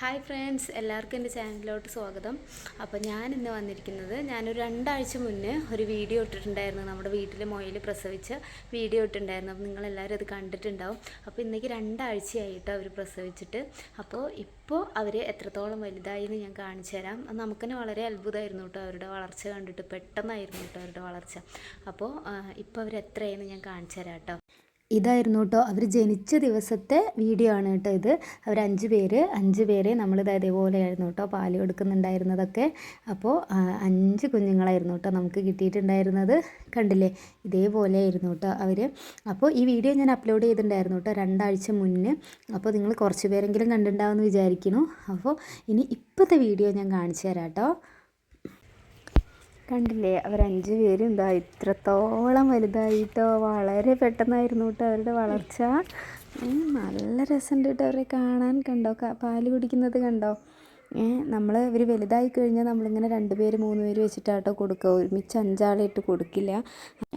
Hi friends എല്ലാവർക്കും എന്റെ ചാനലിലോട്ട് സ്വാഗതം. അപ്പോൾ ഞാൻ ഇന്ന് വന്നിരിക്കുന്നത് ഞാനൊരു രണ്ടാഴ്ച മുന്നേ ഒരു വീഡിയോ ഇട്ടിട്ടുണ്ടായിരുന്നു നമ്മുടെ വീട്ടിൽ മൊയിൽ പ്രസവിച്ച വീഡിയോ ഇട്ടിട്ടുണ്ടായിരുന്നു. അപ്പോൾ നിങ്ങളെല്ലാവരും അത് കണ്ടിട്ടുണ്ടാവും. അപ്പോൾ ഇന്നേക്ക് രണ്ടാഴ്ചയായിട്ട് അവർ പ്രസവിച്ചിട്ട് അപ്പോൾ ഇപ്പോൾ അവർ എത്രത്തോളം വലുതായി എന്ന് ഞാൻ കാണിച്ചു തരാം. നമുക്ക് തന്നെ വളരെ അത്ഭുതമായിരുന്നു കേട്ടോ അവരുടെ വളർച്ച കണ്ടിട്ട്. പെട്ടെന്നായിരുന്നു കേട്ടോ അവരുടെ വളർച്ച. അപ്പോൾ ഇപ്പോൾ അവർ എത്രയെന്ന് ഞാൻ കാണിച്ചു തരാം കേട്ടോ. ഇതായിരുന്നു കേട്ടോ അവർ ജനിച്ച ദിവസത്തെ വീഡിയോ ആണ് കേട്ടോ ഇത്. അവർ അഞ്ച് പേര് അഞ്ച് പേരെ നമ്മളിത് അതേപോലെയായിരുന്നു കേട്ടോ പാൽ കൊടുക്കുന്നുണ്ടായിരുന്നതൊക്കെ. അപ്പോൾ അഞ്ച് കുഞ്ഞുങ്ങളായിരുന്നു കേട്ടോ നമുക്ക് കിട്ടിയിട്ടുണ്ടായിരുന്നത്. കണ്ടില്ലേ? ഇതേപോലെയായിരുന്നു കേട്ടോ അവർ അപ്പോൾ ഈ വീഡിയോ ഞാൻ അപ്ലോഡ് ചെയ്തിട്ടുണ്ടായിരുന്നു കേട്ടോ രണ്ടാഴ്ച മുന്നേ. അപ്പോൾ നിങ്ങൾ കുറച്ച് പേരെങ്കിലും കണ്ടിട്ടുണ്ടാവുമെന്ന് വിചാരിക്കുന്നു. അപ്പോൾ ഇനി ഇപ്പോഴത്തെ വീഡിയോ ഞാൻ കാണിച്ചു തരാം കേട്ടോ. കണ്ടില്ലേ? അവരഞ്ച് പേരും എന്താ ഇത്രത്തോളം വലുതായിട്ടോ? വളരെ പെട്ടെന്നായിരുന്നു കേട്ടോ അവരുടെ വളർച്ച. നല്ല രസമുണ്ട് കേട്ടോ അവരെ കാണാൻ കണ്ടോ? പാൽ കുടിക്കുന്നത് കണ്ടോ? നമ്മൾ ഇവർ വലുതായി കഴിഞ്ഞാൽ നമ്മളിങ്ങനെ രണ്ട് പേര് മൂന്ന് പേര് വെച്ചിട്ടാട്ടോ കൊടുക്കുക ഒരുമിച്ച് അഞ്ചാളായിട്ട് കൊടുക്കില്ല.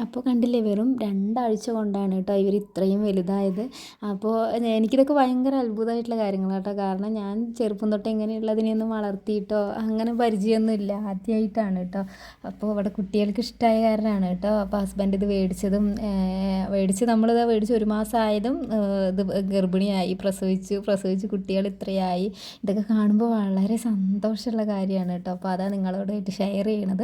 അപ്പോൾ കണ്ടില്ലേ വെറും രണ്ടാഴ്ച കൊണ്ടാണ് കേട്ടോ ഇവർ ഇത്രയും വലുതായത്. അപ്പോൾ എനിക്കിതൊക്കെ ഭയങ്കര അത്ഭുതമായിട്ടുള്ള കാര്യങ്ങളാണ് കേട്ടോ കാരണം ഞാൻ ചെറുപ്പം തൊട്ട് ഇങ്ങനെയുള്ളതിനെയൊന്നും വളർത്തിയിട്ടോ അങ്ങനെ പരിചയമൊന്നുമില്ല ആദ്യമായിട്ടാണ് കേട്ടോ. അപ്പോൾ ഇവിടെ കുട്ടികൾക്ക് ഇഷ്ടമായ കാരണമാണ് കേട്ടോ. അപ്പോൾ ഹസ്ബൻഡ് ഇത് മേടിച്ചതും മേടിച്ച് നമ്മളിത് മേടിച്ച് ഒരു മാസമായതും ഇത് ഗർഭിണിയായി പ്രസവിച്ചു പ്രസവിച്ച് കുട്ടികൾ ഇത്രയായി. ഇതൊക്കെ കാണുമ്പോൾ വളരെ സന്തോഷമുള്ള കാര്യമാണ് കേട്ടോ. അപ്പോൾ അതാണ് നിങ്ങളോടായിട്ട് ഷെയർ ചെയ്യണത്.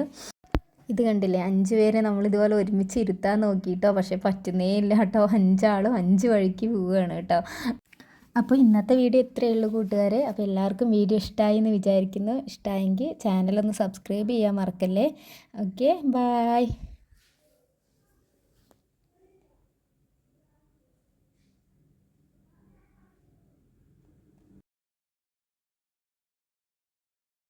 ഇത് കണ്ടില്ലേ? അഞ്ച് പേരെ നമ്മൾ ഇതുപോലെ ഒരുമിച്ച് ഇരുത്താൻ നോക്കിയിട്ടോ പക്ഷേ പറ്റുന്നേ ഇല്ല കേട്ടോ. അഞ്ചാളും അഞ്ച് വഴിക്ക് പോവുകയാണ് കേട്ടോ. അപ്പോൾ ഇന്നത്തെ വീഡിയോ ഇത്രയേ ഉള്ളൂ കൂട്ടുകാരെ. അപ്പോൾ എല്ലാവർക്കും വീഡിയോ ഇഷ്ടമായി എന്ന് വിചാരിക്കുന്നു. ഇഷ്ടമായെങ്കിൽ ചാനലൊന്ന് സബ്സ്ക്രൈബ് ചെയ്യാൻ മറക്കല്ലേ? Okay bye